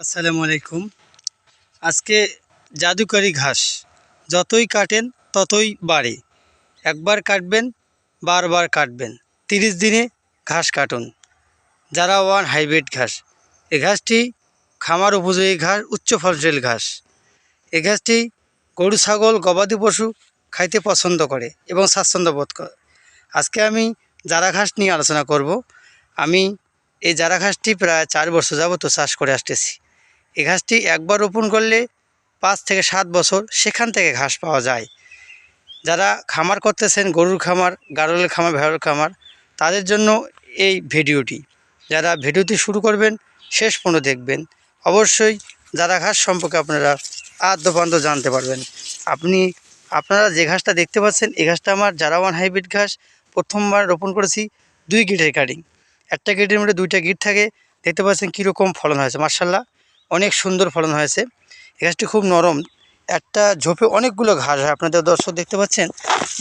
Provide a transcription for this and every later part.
আসসালামু আলাইকুম। আজকে জাদুকারি ঘাস, যতই কাটেন ততই বাড়ে। একবার কাটবেন, বারবার কাটবেন। তিরিশ দিনে ঘাস কাটুন। যারা ওয়ান হাইব্রিড ঘাস, এ ঘাসটি খামার উপযোগী ঘাস, উচ্চ ফলনশীল ঘাস। এ ঘাসটি গরু, ছাগল, গবাদি পশু খাইতে পছন্দ করে এবং স্বাচ্ছন্দ্য বোধ করে। আজকে আমি জারা ঘাস নিয়ে আলোচনা করব। আমি এই জারা ঘাসটি প্রায় চার বছর যাবত চাষ করে আসতেছি। এই ঘাসটি একবার রোপণ করলে পাঁচ থেকে সাত বছর সেখান থেকে ঘাস পাওয়া যায়। যারা খামার করতেছেন, গরুর খামার গাড়লের খামার, ভেড়ার খামার, তাদের জন্য এই ভিডিওটি। যারা ভিডিওটি শুরু করবেন, শেষ পর্যন্ত দেখবেন। অবশ্যই যারা ঘাস সম্পর্কে আপনারা আদ্যপান্ত জানতে পারবেন। আপনি, আপনারা যে ঘাসটা দেখতে পাচ্ছেন এই ঘাসটা আমার যারা ওয়ান হাইব্রিড ঘাস। প্রথমবার রোপণ করেছি দুই গিটের কাটিং। একটা গিটের মধ্যে দুইটা গিট থাকে। দেখতে পাচ্ছেন কীরকম ফলন হয়েছে মার্শাল্লাহ অনেক সুন্দর ফলন হয়েছে। এই গাছটি খুব নরম। একটা ঝোপে অনেকগুলো ঘাস হয়। আপনাদের দর্শক দেখতে পাচ্ছেন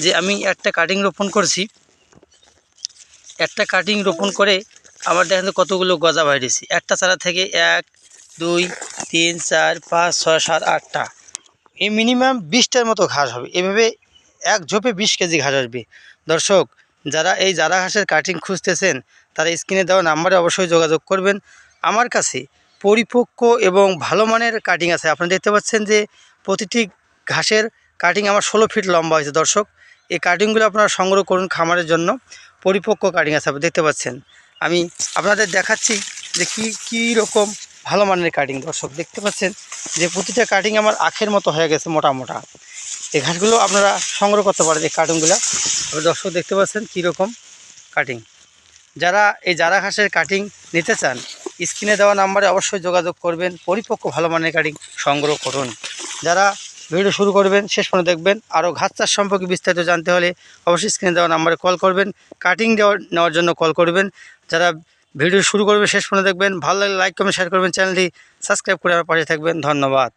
যে আমি একটা কাটিং রোপণ করছি। একটা কাটিং রোপণ করে আমার দেখেন কতগুলো গজা বাইরেছি একটা চারা থেকে এক, দুই, তিন, চার, পাঁচ, ছয়, সাত, আটটা। এই মিনিমাম বিশটার মতো ঘাস হবে। এভাবে এক ঝোপে বিশ কেজি ঘাস আসবে। দর্শক, যারা এই জারা ঘাসের কাটিং খুঁজতেছেন, তারা স্ক্রিনে দেওয়া নাম্বারে অবশ্যই যোগাযোগ করবেন। আমার কাছে পরিপক্ক এবং ভালো মানের কাটিং আছে। আপনারা দেখতে পাচ্ছেন যে প্রতিটি ঘাসের কাটিং আমার ষোলো ফিট লম্বা হয়েছে, দর্শক। এই কাটিংগুলো আপনারা সংগ্রহ করুন খামারের জন্য। পরিপক্ক কাটিং আছে, আপনি দেখতে পাচ্ছেন। আমি আপনাদের দেখাচ্ছি যে কী কী রকম ভালো মানের কাটিং দর্শক। দেখতে পাচ্ছেন যে প্রতিটা কাটিং আমার আখের মতো হয়ে গেছে মোটা মোটা। এই ঘাসগুলো আপনারা সংগ্রহ করতে পারেন এই কাটিংগুলো দর্শক, দেখতে পাচ্ছেন কীরকম কাটিং যারা, এই জারা ঘাসের কাটিং নিতে চান স্ক্রিনে দেওয়া নাম্বারে অবশ্যই যোগাযোগ করবেন, পরিপক্ক ভালো মানের গাড়ি সংগ্রহ করুন। যারা ভিডিও শুরু করবেন, শেষ পর্যন্ত দেখবেন, আরও ঘাস চাষ সম্পর্কে বিস্তারিত জানতে হলে অবশ্যই স্ক্রিনে দেওয়া নাম্বারে কল করবেন কাটিং দেওয়ার নেওয়ার জন্য কল করবেন। যারা ভিডিও শুরু করবে শেষ পর্যন্ত দেখবেন, ভালো লাগলে লাইক কমেন্ট শেয়ার করবেন চ্যানেলটি সাবস্ক্রাইব করে আমার পাশে থাকবেন। ধন্যবাদ।